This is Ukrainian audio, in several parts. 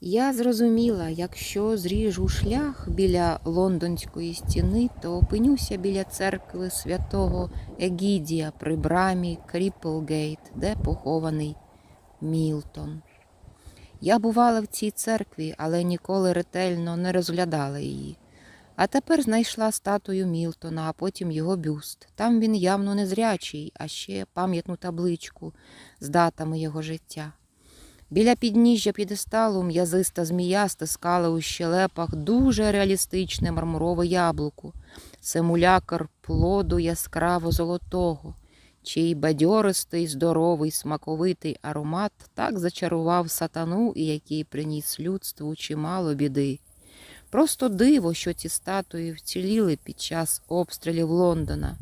Я зрозуміла, якщо зріжу шлях біля лондонської стіни, то опинюся біля церкви святого Егідія при брамі Кріплгейт, де похований Мілтон. Я бувала в цій церкві, але ніколи ретельно не розглядала її. А тепер знайшла статую Мілтона, а потім його бюст. Там він явно незрячий, а ще пам'ятну табличку з датами його життя. Біля підніжжя підесталу м'язиста змія стискала у щелепах дуже реалістичне мармурове яблуко, симулякр плоду яскраво золотого, чий бадьористий, здоровий, смаковитий аромат так зачарував сатану і який приніс людству чимало біди. Просто диво, що ці статуї вціліли під час обстрілів Лондона,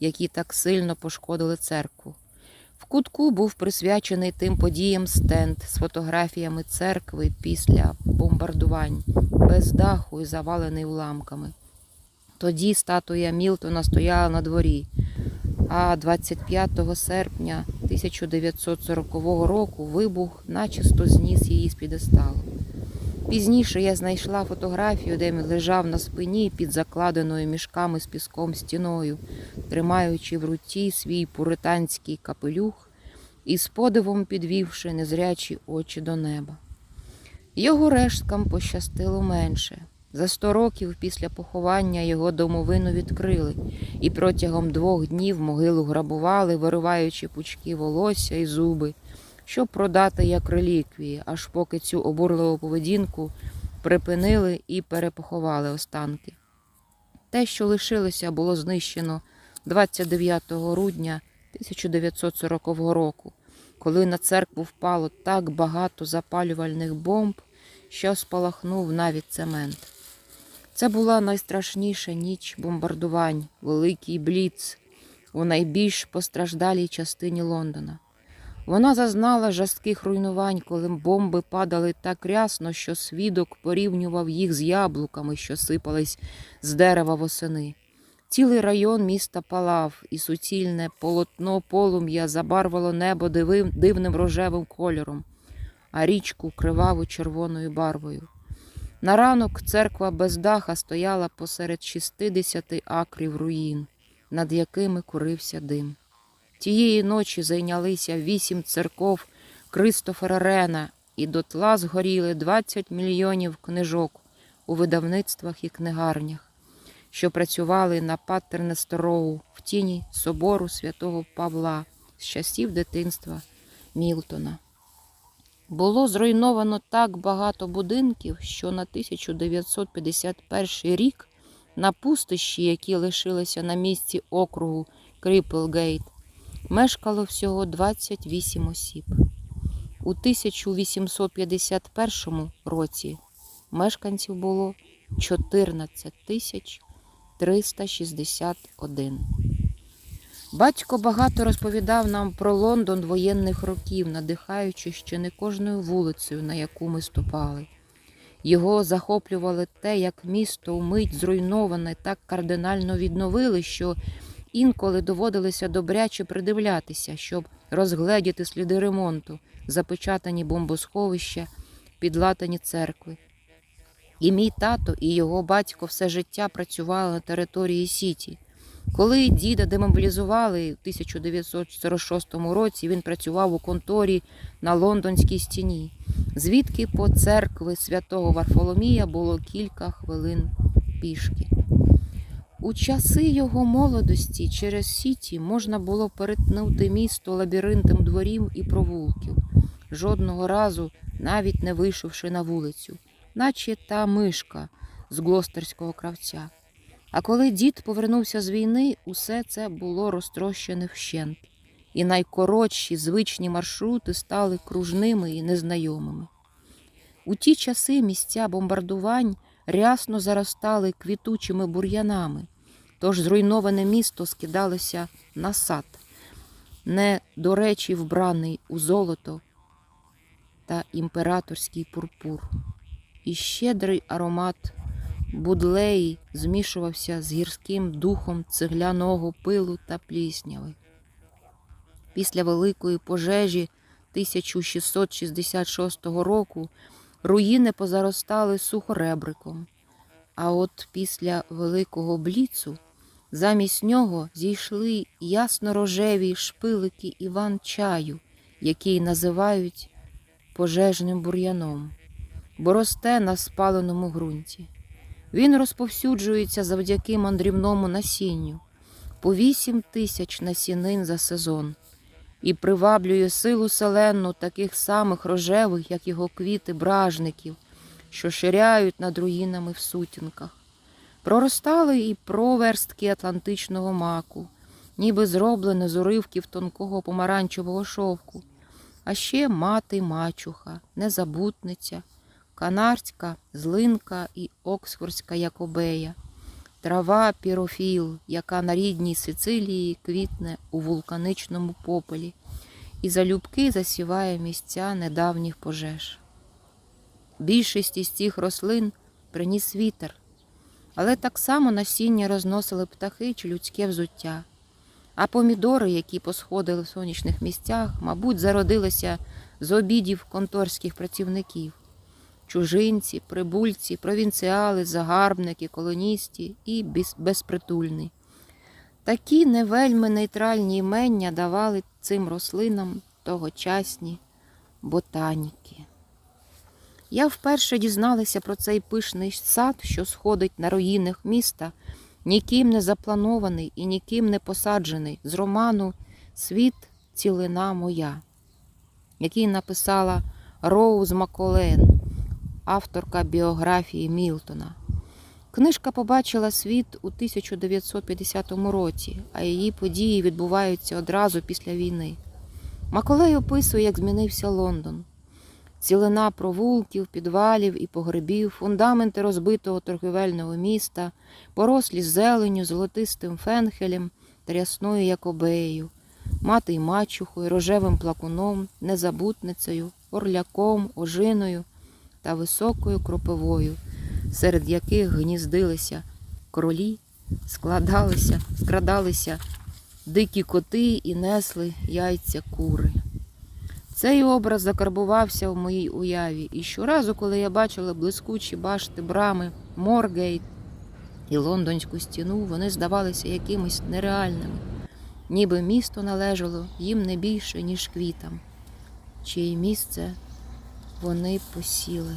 які так сильно пошкодили церкву. В кутку був присвячений тим подіям стенд з фотографіями церкви після бомбардувань, без даху і завалений уламками. Тоді статуя Мілтона стояла на дворі, а 25 серпня 1940 року вибух начисто зніс її з підесталу. Пізніше я знайшла фотографію, де він лежав на спині під закладеною мішками з піском стіною, тримаючи в руці свій пуританський капелюх і з подивом підвівши незрячі очі до неба. Його решткам пощастило менше. За сто років після поховання його домовину відкрили, і протягом двох днів могилу грабували, вириваючи пучки волосся і зуби, щоб продати як реліквії, аж поки цю обурливу поведінку припинили і перепоховали останки. Те, що лишилося, було знищено 29 грудня 1940 року, коли на церкву впало так багато запалювальних бомб, що спалахнув навіть цемент. Це була найстрашніша ніч бомбардувань, великий бліц у найбільш постраждалій частині Лондона. Вона зазнала жорстких руйнувань, коли бомби падали так рясно, що свідок порівнював їх з яблуками, що сипались з дерева восени. Цілий район міста палав, і суцільне полотно полум'я забарвало небо дивим, дивним рожевим кольором, а річку криваво червоною барвою. На ранок церква без даха стояла посеред 60 акрів руїн, над якими курився дим. Тієї ночі зайнялися вісім церков Кристофера Рена, і дотла згоріли 20 мільйонів книжок у видавництвах і книгарнях, що працювали на Паттернестороу в тіні собору святого Павла з часів дитинства Мілтона. Було зруйновано так багато будинків, що на 1951 рік на пустищі, які лишилися на місці округу Кріплгейт, мешкало всього 28 осіб. У 1851 році мешканців було 14 тисяч 361. Батько багато розповідав нам про Лондон воєнних років, надихаючи ще не кожною вулицею, на яку ми ступали. Його захоплювало те, як місто умить зруйноване, так кардинально відновили, що інколи доводилося добряче придивлятися, щоб розгледіти сліди ремонту, запечатані бомбосховища, підлатані церкви. І мій тато, і його батько все життя працювали на території Сіті. Коли діда демобілізували в 1946 році, він працював у конторі на лондонській стіні, звідки по церкви святого Варфоломія було кілька хвилин пішки. У часи його молодості через Сіті можна було перетнути місто лабіринтом дворів і провулків, жодного разу навіть не вийшовши на вулицю, наче та мишка з глостерського кравця. А коли дід повернувся з війни, усе це було розтрощене вщент, і найкоротші звичні маршрути стали кружними і незнайомими. У ті часи місця бомбардувань рясно заростали квітучими бур'янами, тож зруйноване місто скидалося на сад, не до речі вбраний у золото та імператорський пурпур, і щедрий аромат будлеї змішувався з гірським духом цегляного пилу та плісняви. Після великої пожежі 1666 року руїни позаростали сухоребриком. А от після великого бліцу замість нього зійшли ясно-рожеві шпилики Іван чаю, який називають пожежним бур'яном, бо росте на спаленому ґрунті. Він розповсюджується завдяки мандрівному насінню по вісім тисяч насінин за сезон і приваблює силу селенну таких самих рожевих, як його квіти бражників, що ширяють над руїнами в сутінках. Проростали і проверстки атлантичного маку, ніби зроблені з уривків тонкого помаранчевого шовку, а ще мати мачуха, незабутниця, канарська, злинка і оксфордська якобея, трава пірофіл, яка на рідній Сицилії квітне у вулканичному попелі, і залюбки засіває місця недавніх пожеж. Більшість із цих рослин приніс вітер, але так само насіння розносили птахи чи людське взуття. А помідори, які посходили в сонячних місцях, мабуть, зародилися з обідів конторських працівників. Чужинці, прибульці, провінціали, загарбники, колоністи і безпритульні. Такі не вельми нейтральні імення давали цим рослинам тогочасні ботаніки. Я вперше дізналася про цей пишний сад, що сходить на руїнах міста, ніким не запланований і ніким не посаджений з роману Світ цілина моя, який написала Роуз Маколен, авторка біографії Мілтона. Книжка побачила світ у 1950 році, а її події відбуваються одразу після війни. Маколей описує, як змінився Лондон. Цілина провулків, підвалів і погребів, фундаменти розбитого торгівельного міста, порослі зеленю, золотистим фенхелем та рясною якобеєю, мати й мачухою, рожевим плакуном, незабутницею, орляком, ожиною та високою кропивою, серед яких гніздилися кролі, складалися, скрадалися дикі коти і несли яйця кури. Цей образ закарбувався в моїй уяві, і щоразу, коли я бачила блискучі башти брами, Моргейт і лондонську стіну, вони здавалися якимись нереальними, ніби місто належало їм не більше, ніж квітам, чиє місце вони посіли.